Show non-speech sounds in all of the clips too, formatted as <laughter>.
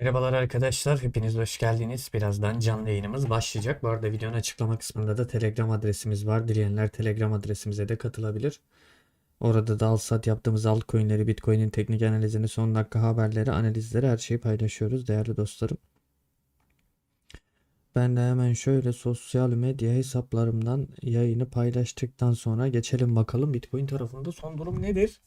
Merhabalar arkadaşlar, hepiniz hoş geldiniz. Birazdan canlı yayınımız başlayacak. Bu arada videonun açıklama kısmında da Telegram adresimiz var. Dileyenler Telegram adresimize de katılabilir. Orada da al sat yaptığımız altcoin'leri, Bitcoin'in teknik analizini, son dakika haberleri, analizleri her şeyi paylaşıyoruz değerli dostlarım. Ben de hemen şöyle sosyal medya hesaplarımdan yayını paylaştıktan sonra geçelim bakalım Bitcoin tarafında son durum nedir?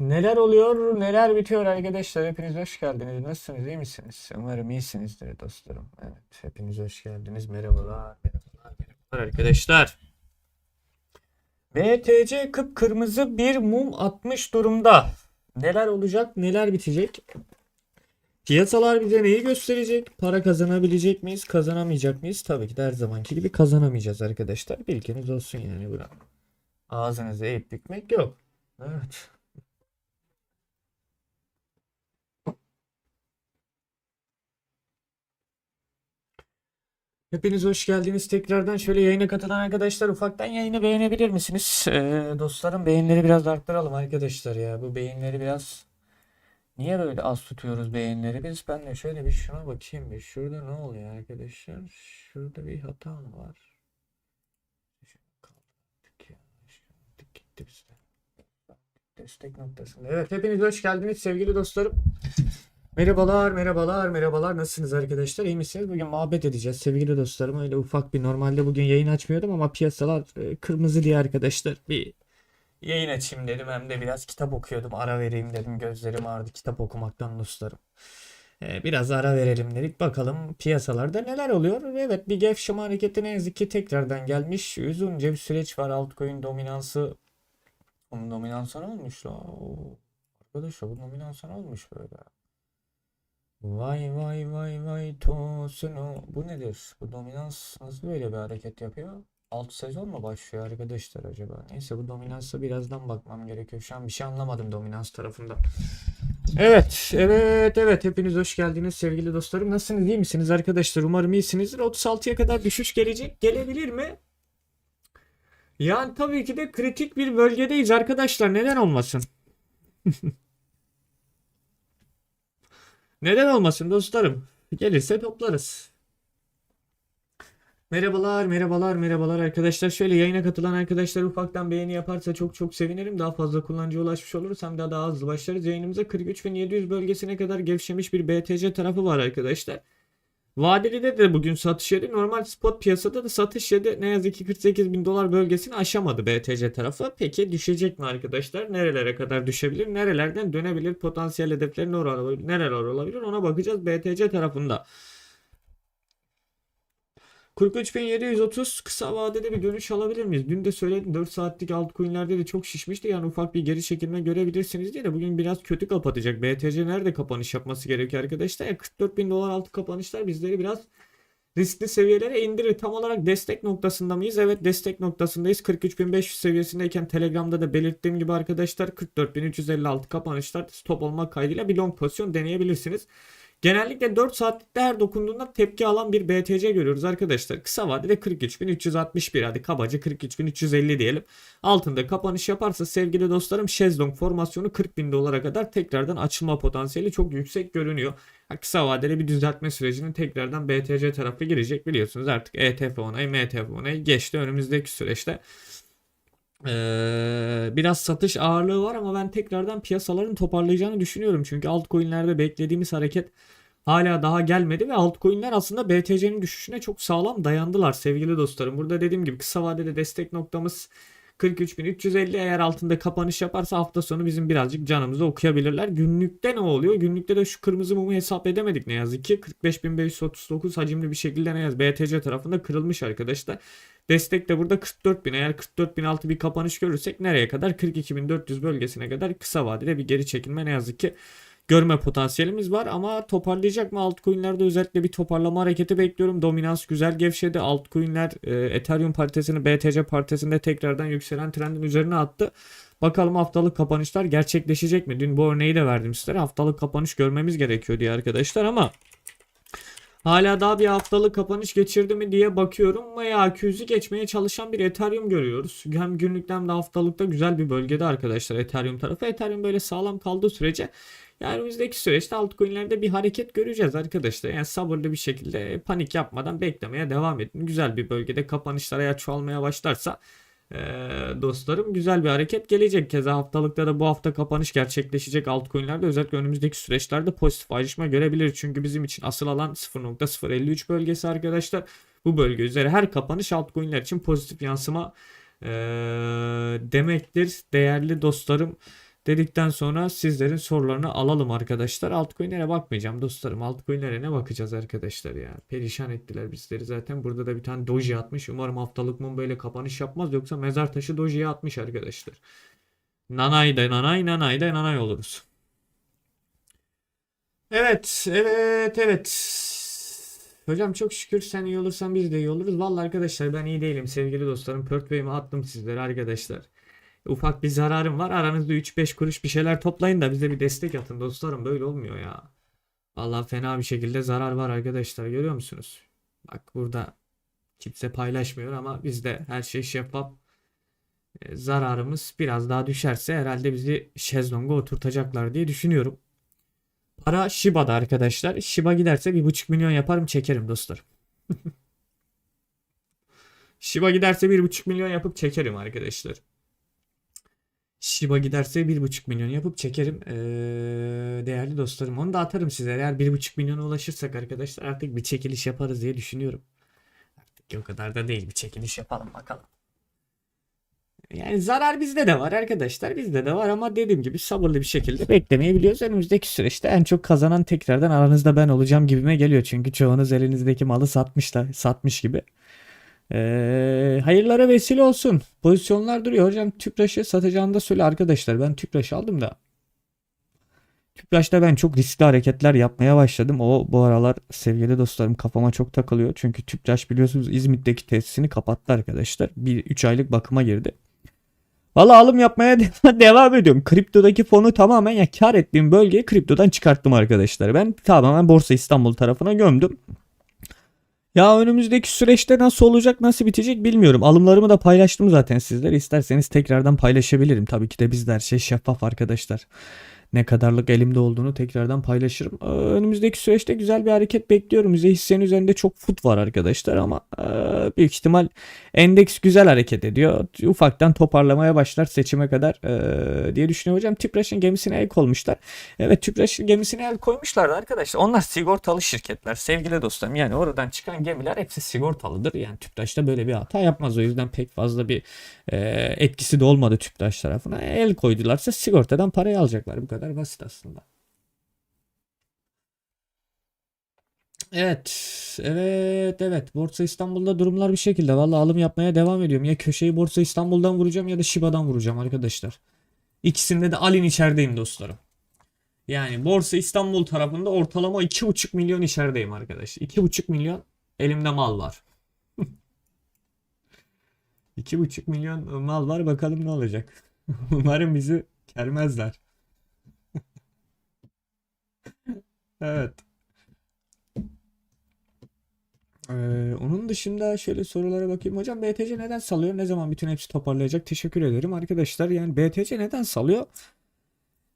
Neler oluyor, neler bitiyor arkadaşlar? Hepiniz hoş geldiniz. Nasılsınız, iyi misiniz? Umarım iyisinizdir dostlarım. Evet, hepiniz hoş geldiniz. Merhabalar, merhabalar, merhabalar arkadaşlar. BTC kıpkırmızı bir mum atmış durumda. Neler olacak, neler bitecek? Piyasalar bize neyi gösterecek? Para kazanabilecek miyiz, kazanamayacak mıyız? Tabii ki de her zamanki gibi kazanamayacağız arkadaşlar. Bilginiz olsun yani buna. Ağzınızı eğip bükmek yok. Evet. Hepiniz hoş geldiniz tekrardan. Şöyle yayına katılan arkadaşlar ufaktan yayını beğenebilir misiniz? Ee, dostlarım beğenileri biraz arttıralım arkadaşlar ya. Bu beğenileri biraz niye böyle az tutuyoruz beğenileri biz? Ben de şöyle bir şuna bakayım bir. Şurada ne oluyor arkadaşlar? Şurada bir hata mı var? Destek noktasında. Evet hepiniz hoş geldiniz sevgili dostlarım. Merhabalar, merhabalar, merhabalar. Nasılsınız arkadaşlar? İyi misiniz? Bugün muhabbet edeceğiz sevgili dostlarım. Öyle ufak bir normalde bugün yayın açmıyordum ama piyasalar e, kırmızı diye arkadaşlar bir yayın açayım dedim. Hem de biraz kitap okuyordum. Ara vereyim dedim. Gözlerim ağrıdı kitap okumaktan dostlarım. E, Biraz ara verelim dedik. Bakalım piyasalarda neler oluyor? Evet bir gevşeme hareketi ne yazık ki tekrardan gelmiş. Uzunca bir süreç var. Altcoin dominansı. Onun dominansı ne olmuş la? Arkadaşlar bu dominansı ne olmuş böyle? Vay vay vay vay Tosuno. Bu nedir? Bu dominans nasıl böyle bir hareket yapıyor? Alt sezon mu başlıyor arkadaşlar acaba? Neyse bu dominansa birazdan bakmam gerekiyor. Şu an bir şey anlamadım dominans tarafında. Evet, evet, evet. Hepiniz hoş geldiniz sevgili dostlarım. Nasılsınız? iyi misiniz arkadaşlar? Umarım iyisinizdir. 36'ya kadar düşüş gelecek. Gelebilir mi? Yani tabii ki de kritik bir bölgedeyiz arkadaşlar. Neden olmasın? <laughs> Neden olmasın dostlarım? Gelirse toplarız. Merhabalar, merhabalar, merhabalar arkadaşlar. Şöyle yayına katılan arkadaşlar ufaktan beğeni yaparsa çok çok sevinirim. Daha fazla kullanıcıya ulaşmış oluruz. Hem de daha hızlı başlarız. Yayınımıza 43.700 bölgesine kadar gevşemiş bir BTC tarafı var arkadaşlar. Vadeli'de de bugün satış yedi. Normal spot piyasada da satış yedi. Ne yazık ki 48 bin dolar bölgesini aşamadı BTC tarafı. Peki düşecek mi arkadaşlar? Nerelere kadar düşebilir? Nerelerden dönebilir? Potansiyel hedefleri nereler olabilir? Nereler olabilir? Ona bakacağız BTC tarafında. 43.730 kısa vadede bir dönüş alabilir miyiz? Dün de söyledim 4 saatlik altcoin'lerde de çok şişmişti. Yani ufak bir geri çekilme görebilirsiniz diye de bugün biraz kötü kapatacak. BTC nerede kapanış yapması gerekiyor arkadaşlar? Ya 44 bin dolar altı kapanışlar bizleri biraz riskli seviyelere indirir. Tam olarak destek noktasında mıyız? Evet destek noktasındayız. 43.500 seviyesindeyken Telegram'da da belirttiğim gibi arkadaşlar 44.356 kapanışlar stop olmak kaydıyla bir long pozisyon deneyebilirsiniz. Genellikle 4 saatlikte her dokunduğunda tepki alan bir BTC görüyoruz arkadaşlar. Kısa vadede 43.361 hadi kabaca 43.350 diyelim. Altında kapanış yaparsa sevgili dostlarım şezlong formasyonu 40.000 dolara kadar tekrardan açılma potansiyeli çok yüksek görünüyor. Kısa vadeli bir düzeltme sürecinin tekrardan BTC tarafı girecek biliyorsunuz artık ETF onayı MTF onayı geçti önümüzdeki süreçte. Ee, biraz satış ağırlığı var ama ben tekrardan piyasaların toparlayacağını düşünüyorum. Çünkü altcoin'lerde beklediğimiz hareket hala daha gelmedi ve altcoin'ler aslında BTC'nin düşüşüne çok sağlam dayandılar sevgili dostlarım. Burada dediğim gibi kısa vadede destek noktamız 43.350 eğer altında kapanış yaparsa hafta sonu bizim birazcık canımızı okuyabilirler. Günlükte ne oluyor? Günlükte de şu kırmızı mumu hesap edemedik ne yazık ki. 45.539 hacimli bir şekilde ne yazık BTC tarafında kırılmış arkadaşlar. Destek de burada 44.000. Eğer 44.000 altı bir kapanış görürsek nereye kadar? 42.400 bölgesine kadar kısa vadede bir geri çekilme ne yazık ki görme potansiyelimiz var ama toparlayacak mı altcoin'lerde özellikle bir toparlama hareketi bekliyorum. Dominans güzel gevşedi. Altcoin'ler e, Ethereum paritesini BTC paritesinde tekrardan yükselen trendin üzerine attı. Bakalım haftalık kapanışlar gerçekleşecek mi? Dün bu örneği de verdim sizlere. Haftalık kapanış görmemiz gerekiyor diye arkadaşlar ama Hala daha bir haftalık kapanış geçirdi mi diye bakıyorum. Veya 200'ü geçmeye çalışan bir Ethereum görüyoruz. Hem günlükten de haftalıkta güzel bir bölgede arkadaşlar Ethereum tarafı. Ethereum böyle sağlam kaldığı sürece Yani önümüzdeki süreçte altcoin'lerde bir hareket göreceğiz arkadaşlar. Yani sabırlı bir şekilde panik yapmadan beklemeye devam edin. Güzel bir bölgede kapanışlar eğer çoğalmaya başlarsa ee, dostlarım güzel bir hareket gelecek. Keza haftalıkta da bu hafta kapanış gerçekleşecek altcoin'lerde özellikle önümüzdeki süreçlerde pozitif ayrışma görebilir. Çünkü bizim için asıl alan 0.053 bölgesi arkadaşlar. Bu bölge üzeri her kapanış altcoin'ler için pozitif yansıma ee, demektir. Değerli dostlarım dedikten sonra sizlerin sorularını alalım arkadaşlar. Altcoin'lere bakmayacağım dostlarım. Altcoin'lere ne bakacağız arkadaşlar ya. Perişan ettiler bizleri zaten. Burada da bir tane doji atmış. Umarım haftalık mum böyle kapanış yapmaz. Yoksa mezar taşı dojiye atmış arkadaşlar. Nanay da nanay nanay da nanay oluruz. Evet, evet, evet. Hocam çok şükür sen iyi olursan biz de iyi oluruz. Vallahi arkadaşlar ben iyi değilim sevgili dostlarım. Portföyümü attım sizlere arkadaşlar. Ufak bir zararım var. Aranızda 3-5 kuruş bir şeyler toplayın da bize bir destek atın dostlarım. Böyle olmuyor ya. Vallahi fena bir şekilde zarar var arkadaşlar. Görüyor musunuz? Bak burada kimse paylaşmıyor ama bizde her şey şeffaf. E, zararımız biraz daha düşerse herhalde bizi şezlonga oturtacaklar diye düşünüyorum. Para Shiba'da arkadaşlar. Shiba giderse 1.5 milyon yaparım çekerim dostlar. <laughs> Shiba giderse 1.5 milyon yapıp çekerim arkadaşlar. Shiba giderse 1.5 milyon yapıp çekerim. Ee, değerli dostlarım onu da atarım size. Eğer 1.5 milyona ulaşırsak arkadaşlar artık bir çekiliş yaparız diye düşünüyorum. Artık o kadar da değil bir çekiliş yapalım bakalım. Yani zarar bizde de var arkadaşlar. Bizde de var ama dediğim gibi sabırlı bir şekilde beklemeyi biliyoruz. Önümüzdeki süreçte en çok kazanan tekrardan aranızda ben olacağım gibime geliyor. Çünkü çoğunuz elinizdeki malı satmışlar, satmış gibi. Hayırlara vesile olsun. Pozisyonlar duruyor. Hocam Tüpraş'ı satacağını da söyle arkadaşlar. Ben Tüpraş aldım da. Tüpraş'ta ben çok riskli hareketler yapmaya başladım. O bu aralar sevgili dostlarım kafama çok takılıyor. Çünkü Tüpraş biliyorsunuz İzmit'teki tesisini kapattı arkadaşlar. Bir 3 aylık bakıma girdi. Valla alım yapmaya <laughs> devam ediyorum. Kriptodaki fonu tamamen ya kar ettiğim bölgeyi kriptodan çıkarttım arkadaşlar. Ben tamamen Borsa İstanbul tarafına gömdüm. Ya önümüzdeki süreçte nasıl olacak, nasıl bitecek bilmiyorum. Alımlarımı da paylaştım zaten sizlere. İsterseniz tekrardan paylaşabilirim. Tabii ki de bizde her şey şeffaf arkadaşlar. Ne kadarlık elimde olduğunu tekrardan paylaşırım. Ee, Önümüzdeki süreçte güzel bir hareket bekliyorum. Yüzey hissenin üzerinde çok fut var arkadaşlar ama e, büyük ihtimal endeks güzel hareket ediyor. Ufaktan toparlamaya başlar seçime kadar e, diye düşünüyorum. Hocam Tüpraş'ın gemisine el koymuşlar. Evet Tüpraş'ın gemisine el koymuşlardı arkadaşlar. Onlar sigortalı şirketler sevgili dostlarım. Yani oradan çıkan gemiler hepsi sigortalıdır. Yani Tüpraş'ta böyle bir hata yapmaz. O yüzden pek fazla bir e, etkisi de olmadı Tüpraş tarafına. El koydularsa sigortadan parayı alacaklar. Bu kadar basit aslında. Evet, evet, evet. Borsa İstanbul'da durumlar bir şekilde. Vallahi alım yapmaya devam ediyorum. Ya köşeyi Borsa İstanbul'dan vuracağım ya da Shiba'dan vuracağım arkadaşlar. İkisinde de alin içerideyim dostlarım. Yani Borsa İstanbul tarafında ortalama 2,5 milyon içerideyim arkadaşlar. 2,5 milyon elimde mal var. <laughs> 2,5 milyon mal var bakalım ne olacak. <laughs> Umarım bizi kermezler. Evet. Ee, onun dışında şöyle sorulara bakayım. Hocam BTC neden salıyor? Ne zaman bütün hepsi toparlayacak? Teşekkür ederim arkadaşlar. Yani BTC neden salıyor?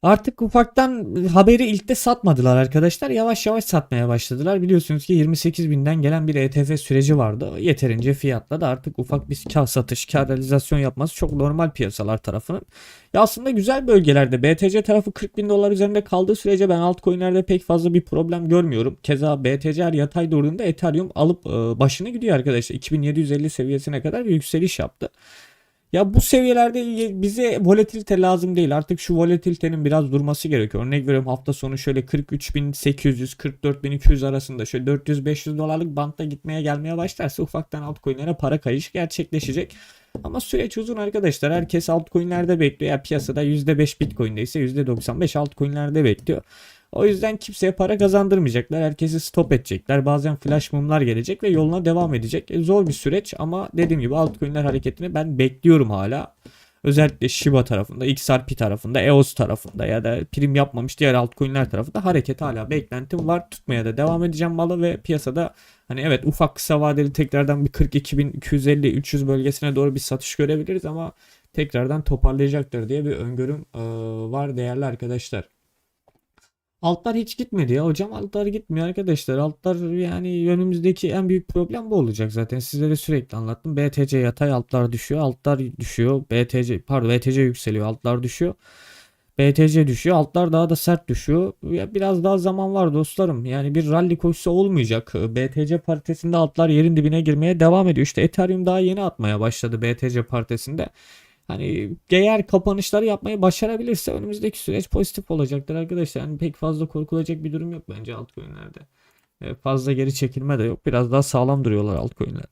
Artık ufaktan haberi ilk de satmadılar arkadaşlar. Yavaş yavaş satmaya başladılar. Biliyorsunuz ki 28 binden gelen bir ETF süreci vardı. Yeterince fiyatla da artık ufak bir kar satış, kar realizasyon yapması çok normal piyasalar tarafının. Ya aslında güzel bölgelerde BTC tarafı 40 bin dolar üzerinde kaldığı sürece ben altcoin'lerde pek fazla bir problem görmüyorum. Keza BTC her yatay durduğunda Ethereum alıp e, başını gidiyor arkadaşlar. 2750 seviyesine kadar bir yükseliş yaptı. Ya bu seviyelerde bize volatilite lazım değil. Artık şu volatilitenin biraz durması gerekiyor. Örnek veriyorum hafta sonu şöyle 43.800 44.200 arasında şöyle 400-500 dolarlık bantta gitmeye gelmeye başlarsa ufaktan altcoin'lere para kayış gerçekleşecek. Ama süreç uzun arkadaşlar. Herkes altcoin'lerde bekliyor. Ya piyasada %5 Bitcoin'de ise %95 altcoin'lerde bekliyor. O yüzden kimseye para kazandırmayacaklar. Herkesi stop edecekler. Bazen flash mumlar gelecek ve yoluna devam edecek. E, zor bir süreç ama dediğim gibi altcoin'ler hareketini ben bekliyorum hala. Özellikle Shiba tarafında, XRP tarafında, EOS tarafında ya da prim yapmamış diğer altcoin'ler tarafında hareket hala beklentim var. Tutmaya da devam edeceğim malı ve piyasada hani evet ufak kısa vadeli tekrardan bir 42.250-300 bölgesine doğru bir satış görebiliriz ama tekrardan toparlayacaktır diye bir öngörüm var değerli arkadaşlar. Altlar hiç gitmedi ya. Hocam altlar gitmiyor arkadaşlar. Altlar yani önümüzdeki en büyük problem bu olacak zaten. Sizlere sürekli anlattım. BTC yatay altlar düşüyor. Altlar düşüyor. BTC pardon BTC yükseliyor. Altlar düşüyor. BTC düşüyor. Altlar daha da sert düşüyor. Ya biraz daha zaman var dostlarım. Yani bir rally koşusu olmayacak. BTC paritesinde altlar yerin dibine girmeye devam ediyor. İşte Ethereum daha yeni atmaya başladı BTC paritesinde Hani eğer kapanışları yapmayı başarabilirse önümüzdeki süreç pozitif olacaktır arkadaşlar. Yani pek fazla korkulacak bir durum yok bence altcoin'lerde. E, Fazla geri çekilme de yok. Biraz daha sağlam duruyorlar altcoin'ler.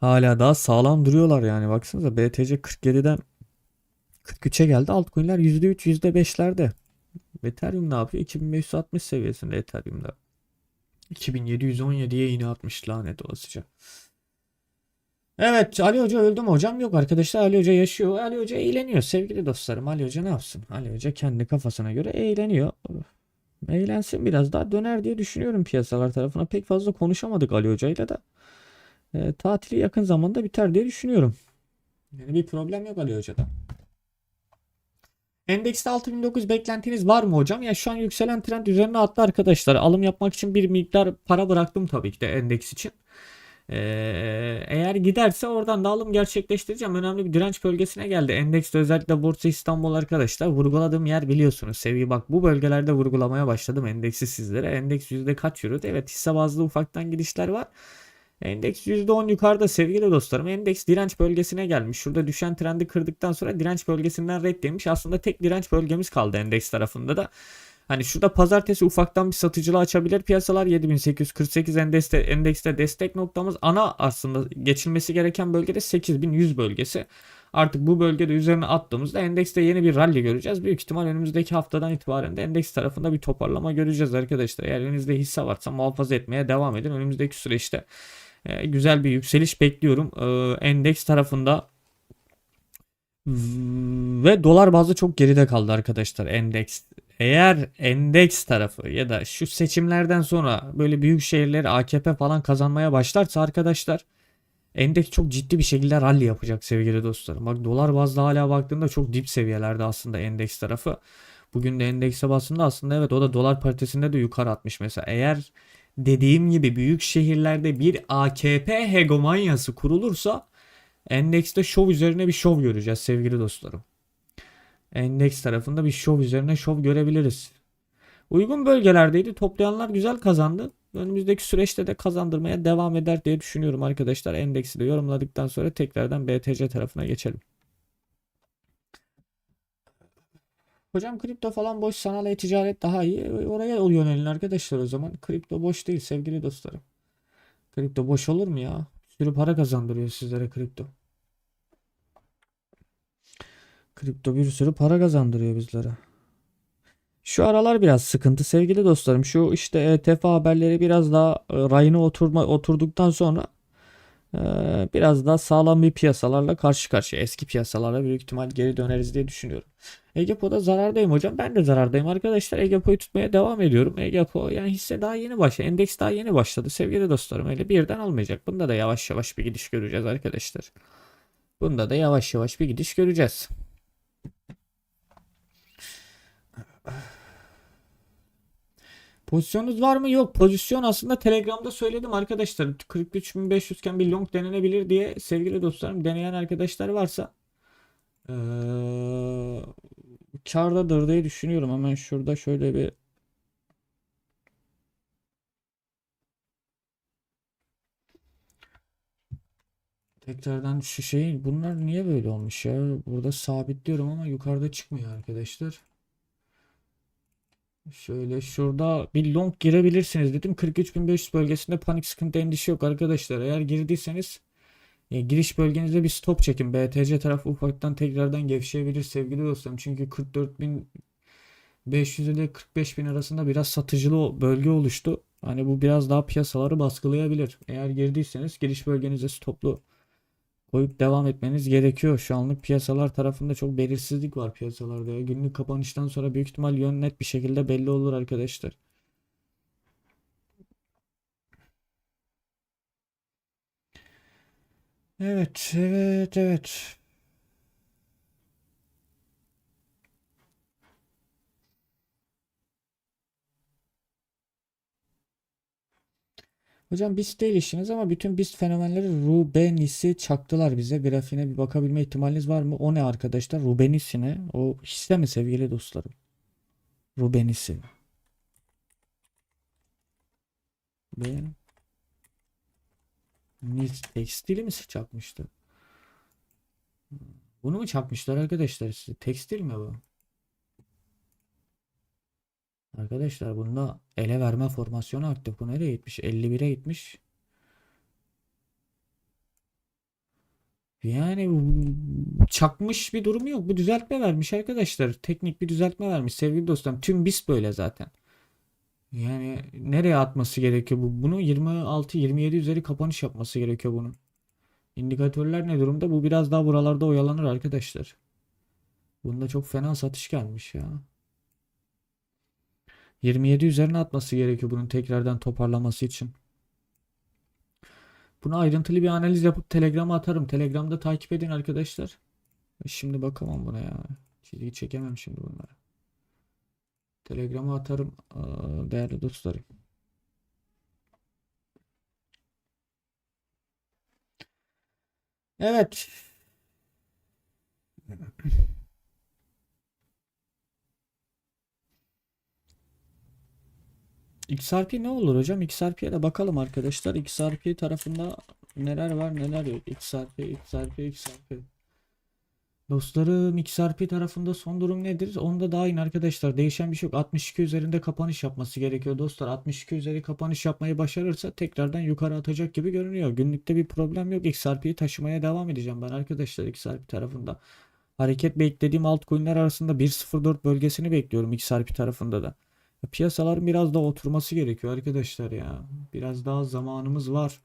Hala daha sağlam duruyorlar yani. Baksanıza BTC 47'den 43'e geldi. Altcoin'ler %3, %5'lerde. Ethereum ne yapıyor? 2560 seviyesinde Ethereum'da. 2717'ye yine atmış lanet olasıca. Evet Ali Hoca öldü mü hocam? Yok arkadaşlar Ali Hoca yaşıyor. Ali Hoca eğleniyor sevgili dostlarım. Ali Hoca ne yapsın? Ali Hoca kendi kafasına göre eğleniyor. Eğlensin biraz daha döner diye düşünüyorum piyasalar tarafına. Pek fazla konuşamadık Ali Hoca'yla da. E, tatili yakın zamanda biter diye düşünüyorum. Yani bir problem yok Ali Hoca'da. Endekste 6900 beklentiniz var mı hocam? Ya şu an yükselen trend üzerine attı arkadaşlar. Alım yapmak için bir miktar para bıraktım tabii ki de endeks için. Ee, eğer giderse oradan da alım gerçekleştireceğim. Önemli bir direnç bölgesine geldi. Endekste özellikle Borsa İstanbul arkadaşlar vurguladığım yer biliyorsunuz. Seviye bak bu bölgelerde vurgulamaya başladım endeksi sizlere. Endeks yüzde kaç yürüdü? Evet hisse bazlı ufaktan gidişler var. Endeks %10 yukarıda sevgili dostlarım. Endeks direnç bölgesine gelmiş. Şurada düşen trendi kırdıktan sonra direnç bölgesinden red demiş. Aslında tek direnç bölgemiz kaldı endeks tarafında da. Hani şurada pazartesi ufaktan bir satıcılığı açabilir piyasalar 7848 endekste, endekste destek noktamız ana aslında geçilmesi gereken bölgede 8100 bölgesi. Artık bu bölgede üzerine attığımızda endekste yeni bir rally göreceğiz. Büyük ihtimal önümüzdeki haftadan itibaren de endeks tarafında bir toparlama göreceğiz arkadaşlar. Eğer elinizde hisse varsa muhafaza etmeye devam edin. Önümüzdeki süreçte e, güzel bir yükseliş bekliyorum. E, endeks tarafında ve dolar bazlı çok geride kaldı arkadaşlar endeks. Eğer endeks tarafı ya da şu seçimlerden sonra böyle büyük şehirleri AKP falan kazanmaya başlarsa arkadaşlar endeks çok ciddi bir şekilde rally yapacak sevgili dostlarım. Bak dolar bazlı hala baktığımda çok dip seviyelerde aslında endeks tarafı. Bugün de endekse basında aslında evet o da dolar paritesinde de yukarı atmış mesela. Eğer dediğim gibi büyük şehirlerde bir AKP hegemonyası kurulursa endekste şov üzerine bir şov göreceğiz sevgili dostlarım. Endeks tarafında bir şov üzerine şov görebiliriz. Uygun bölgelerdeydi. Toplayanlar güzel kazandı. Önümüzdeki süreçte de kazandırmaya devam eder diye düşünüyorum arkadaşlar. Endeksi de yorumladıktan sonra tekrardan BTC tarafına geçelim. Hocam kripto falan boş sanal e-ticaret daha iyi. Oraya yönelin arkadaşlar o zaman. Kripto boş değil sevgili dostlarım. Kripto boş olur mu ya? Bir sürü para kazandırıyor sizlere kripto. Kripto bir sürü para kazandırıyor bizlere. Şu aralar biraz sıkıntı sevgili dostlarım. Şu işte ETF haberleri biraz daha e, rayına oturma, oturduktan sonra e, biraz daha sağlam bir piyasalarla karşı karşıya. Eski piyasalarla büyük ihtimal geri döneriz diye düşünüyorum. Egepo'da zarardayım hocam. Ben de zarardayım arkadaşlar. Egepo'yu tutmaya devam ediyorum. Egepo yani hisse daha yeni başladı. Endeks daha yeni başladı sevgili dostlarım. Öyle birden almayacak. Bunda da yavaş yavaş bir gidiş göreceğiz arkadaşlar. Bunda da yavaş yavaş bir gidiş göreceğiz. Pozisyonunuz var mı? Yok. Pozisyon aslında Telegram'da söyledim arkadaşlar. 43.500 iken bir long denenebilir diye sevgili dostlarım deneyen arkadaşlar varsa ee, kardadır diye düşünüyorum. Hemen şurada şöyle bir Tekrardan şu şey bunlar niye böyle olmuş ya? Burada sabitliyorum ama yukarıda çıkmıyor arkadaşlar. Şöyle şurada bir long girebilirsiniz dedim. 43.500 bölgesinde panik sıkıntı endişe yok arkadaşlar. Eğer girdiyseniz e, giriş bölgenizde bir stop çekin. BTC tarafı ufaktan tekrardan gevşeyebilir sevgili dostlarım. Çünkü 44.500 ile 45.000 arasında biraz satıcılı bölge oluştu. Hani bu biraz daha piyasaları baskılayabilir. Eğer girdiyseniz giriş bölgenizde stoplu koyup devam etmeniz gerekiyor. Şu anlık piyasalar tarafında çok belirsizlik var piyasalarda. Ya. Günlük kapanıştan sonra büyük ihtimal yön net bir şekilde belli olur arkadaşlar. Evet, evet, evet. Hocam BIST değil işiniz ama bütün BIST fenomenleri Rubenis'i çaktılar bize. Grafiğine bir bakabilme ihtimaliniz var mı? O ne arkadaşlar? Rubenis'i ne? O hisse mi sevgili dostlarım? Rubenis'i. Ben Nis tekstili mi çakmıştı? Bunu mu çakmışlar arkadaşlar size? Tekstil mi bu? Arkadaşlar bunda ele verme formasyonu aktif. Bu nereye gitmiş? 51'e gitmiş. Yani çakmış bir durum yok. Bu düzeltme vermiş arkadaşlar. Teknik bir düzeltme vermiş sevgili dostlarım. Tüm BIST böyle zaten. Yani nereye atması gerekiyor bu? Bunu 26-27 üzeri kapanış yapması gerekiyor bunun. İndikatörler ne durumda? Bu biraz daha buralarda oyalanır arkadaşlar. Bunda çok fena satış gelmiş ya. 27 üzerine atması gerekiyor bunun tekrardan toparlaması için. Bunu ayrıntılı bir analiz yapıp Telegram'a atarım. Telegram'da takip edin arkadaşlar. Şimdi bakamam buna ya. Çizgi çekemem şimdi bunlara. Telegram'a atarım değerli dostlarım. Evet. XRP ne olur hocam? XRP'ye de bakalım arkadaşlar. XRP tarafında neler var neler yok. XRP, XRP, XRP. Dostlarım XRP tarafında son durum nedir? Onda da aynı arkadaşlar. Değişen bir şey yok. 62 üzerinde kapanış yapması gerekiyor dostlar. 62 üzeri kapanış yapmayı başarırsa tekrardan yukarı atacak gibi görünüyor. Günlükte bir problem yok. XRP'yi taşımaya devam edeceğim ben arkadaşlar XRP tarafında. Hareket beklediğim altcoin'ler arasında 1.04 bölgesini bekliyorum XRP tarafında da. Piyasaların biraz daha oturması gerekiyor arkadaşlar ya. Biraz daha zamanımız var.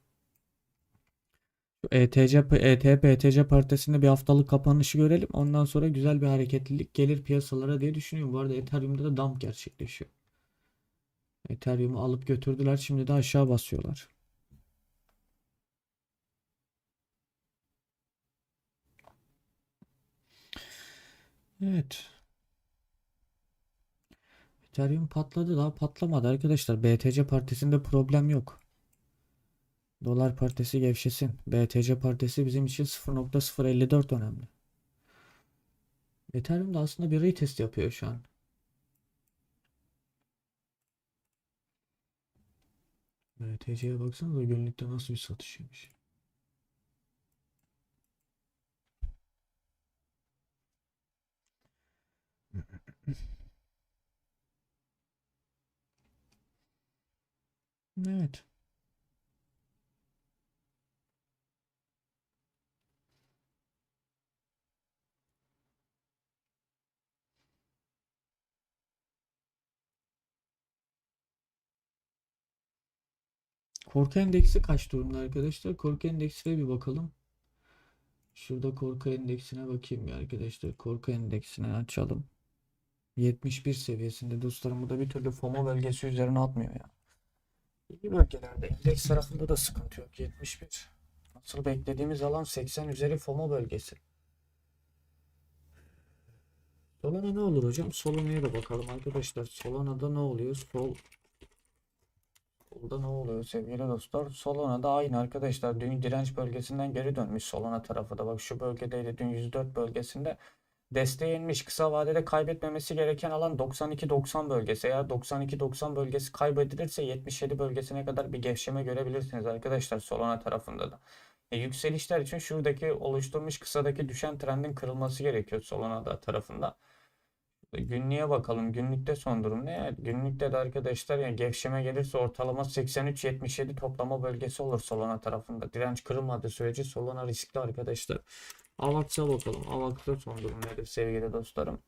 ETC, ETP, ETC paritesinde bir haftalık kapanışı görelim. Ondan sonra güzel bir hareketlilik gelir piyasalara diye düşünüyorum. Bu arada Ethereum'da da dump gerçekleşiyor. Ethereum'u alıp götürdüler. Şimdi de aşağı basıyorlar. Evet. Ethereum patladı daha patlamadı arkadaşlar. BTC partisinde problem yok. Dolar partisi gevşesin. BTC partisi bizim için 0.054 önemli. Ethereum da aslında bir retest yapıyor şu an. BTC'ye baksanıza günlükte nasıl bir satış Evet. Korku endeksi kaç durumda arkadaşlar? Korku endeksine bir bakalım. Şurada korku endeksine bakayım ya arkadaşlar. Korku endeksine açalım. 71 seviyesinde dostlarım bu da bir türlü FOMO bölgesi üzerine atmıyor ya. İyi bölgelerde endeks tarafında da sıkıntı yok. 71. Asıl beklediğimiz alan 80 üzeri FOMO bölgesi. Solana ne olur hocam? Solana'ya da bakalım arkadaşlar. Solana'da ne oluyor? Sol Solda ne oluyor sevgili dostlar? Solana da aynı arkadaşlar. Dün direnç bölgesinden geri dönmüş Solana tarafı da. Bak şu bölgedeydi. Dün 104 bölgesinde desteğe inmiş. Kısa vadede kaybetmemesi gereken alan 92-90 bölgesi. Eğer 92-90 bölgesi kaybedilirse 77 bölgesine kadar bir gevşeme görebilirsiniz arkadaşlar Solana tarafında da. E, yükselişler için şuradaki oluşturmuş kısadaki düşen trendin kırılması gerekiyor Solana da tarafında. Günlüğe bakalım. Günlükte son durum ne? Günlükte de arkadaşlar yani gevşeme gelirse ortalama 83-77 toplama bölgesi olur Solana tarafında. Direnç kırılmadığı sürece Solana riskli arkadaşlar. Avax'a bakalım. Avax'ta son durum nedir sevgili dostlarım?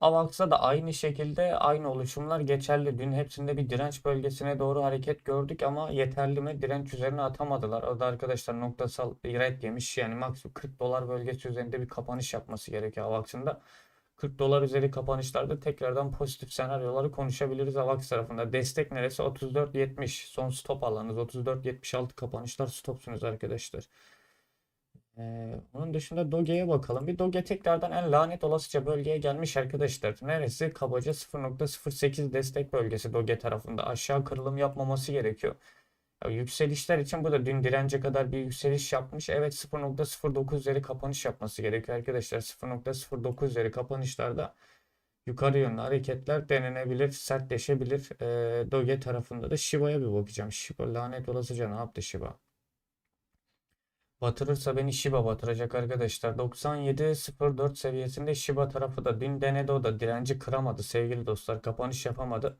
Avax'ta da aynı şekilde aynı oluşumlar geçerli. Dün hepsinde bir direnç bölgesine doğru hareket gördük ama yeterli mi? Direnç üzerine atamadılar. O da arkadaşlar noktasal red yemiş. Yani maksimum 40 dolar bölgesi üzerinde bir kapanış yapması gerekiyor Avax'ın da. 40 dolar üzeri kapanışlarda tekrardan pozitif senaryoları konuşabiliriz AVAX tarafında. Destek neresi? 34.70 son stop alanınız. 34.76 kapanışlar stopsunuz arkadaşlar. Ee, onun dışında Doge'ye bakalım. Bir Doge tekrardan en lanet olasıca bölgeye gelmiş arkadaşlar. Neresi? Kabaca 0.08 destek bölgesi Doge tarafında. Aşağı kırılım yapmaması gerekiyor. Ya yükselişler için bu da dün dirence kadar bir yükseliş yapmış. Evet 0.09 üzeri kapanış yapması gerekiyor arkadaşlar. 0.09 üzeri kapanışlarda yukarı yönlü hareketler denenebilir, sertleşebilir. Ee, Doge tarafında da Shiba'ya bir bakacağım. Shiba lanet olasıca ne yaptı Shiba? Batırırsa beni Shiba batıracak arkadaşlar. 97.04 seviyesinde Shiba tarafı da dün denedi o da direnci kıramadı sevgili dostlar. Kapanış yapamadı.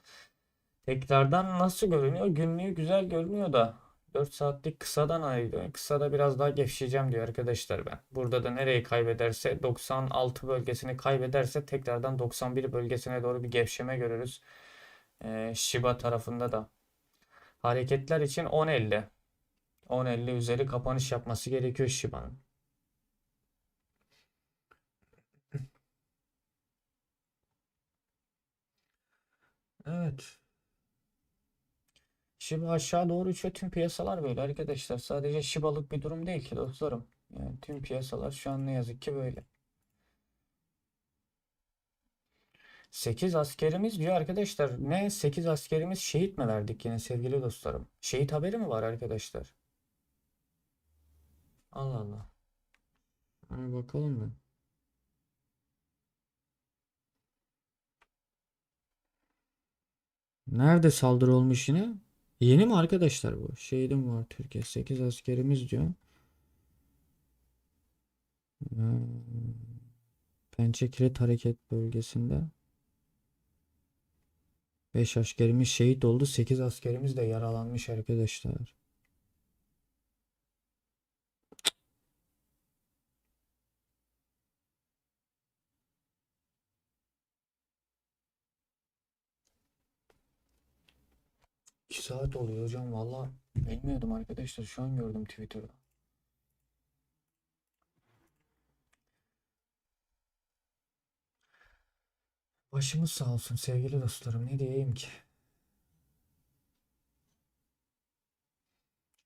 Tekrardan nasıl görünüyor? Günlüğü güzel görünüyor da 4 saatlik kısadan ayrılıyor. Kısada biraz daha gevşeyeceğim diyor arkadaşlar ben. Burada da nereyi kaybederse 96 bölgesini kaybederse tekrardan 91 bölgesine doğru bir gevşeme görürüz. Ee, Shiba tarafında da. Hareketler için 10.50. 10.50 üzeri kapanış yapması gerekiyor Shiba'nın. Evet. Shiba aşağı doğru uçuyor. Tüm piyasalar böyle arkadaşlar. Sadece Shiba'lık bir durum değil ki dostlarım. Yani tüm piyasalar şu an ne yazık ki böyle. 8 askerimiz diyor arkadaşlar. Ne? 8 askerimiz şehit mi verdik yine sevgili dostlarım? Şehit haberi mi var arkadaşlar? Allah Allah. Hani bakalım mı? Nerede saldırı olmuş yine? Yeni mi arkadaşlar bu? Mi var Türkiye? 8 askerimiz diyor. Hmm. Pençe Kilit Hareket Bölgesi'nde 5 askerimiz şehit oldu. 8 askerimiz de yaralanmış arkadaşlar. İki saat oluyor hocam valla bilmiyordum arkadaşlar şu an gördüm Twitter'da. Başımız sağ olsun sevgili dostlarım ne diyeyim ki?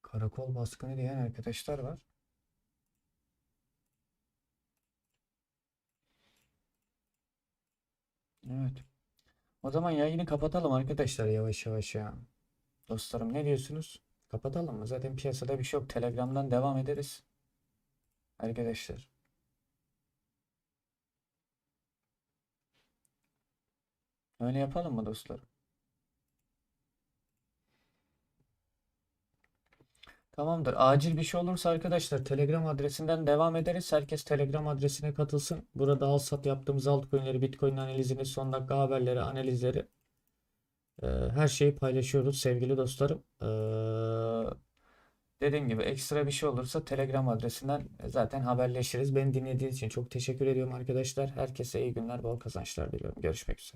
Karakol baskını diyen arkadaşlar var. Evet. O zaman yayını kapatalım arkadaşlar yavaş yavaş ya. Dostlarım ne diyorsunuz? Kapatalım mı? Zaten piyasada bir şey yok. Telegram'dan devam ederiz. Arkadaşlar. Öyle yapalım mı dostlarım? Tamamdır. Acil bir şey olursa arkadaşlar Telegram adresinden devam ederiz. Herkes Telegram adresine katılsın. Burada al sat yaptığımız altcoin'leri, Bitcoin analizini, son dakika haberleri, analizleri her şeyi paylaşıyoruz sevgili dostlarım. Ee, dediğim gibi ekstra bir şey olursa Telegram adresinden zaten haberleşiriz. Beni dinlediğiniz için çok teşekkür ediyorum arkadaşlar. Herkese iyi günler, bol kazançlar diliyorum. Görüşmek üzere.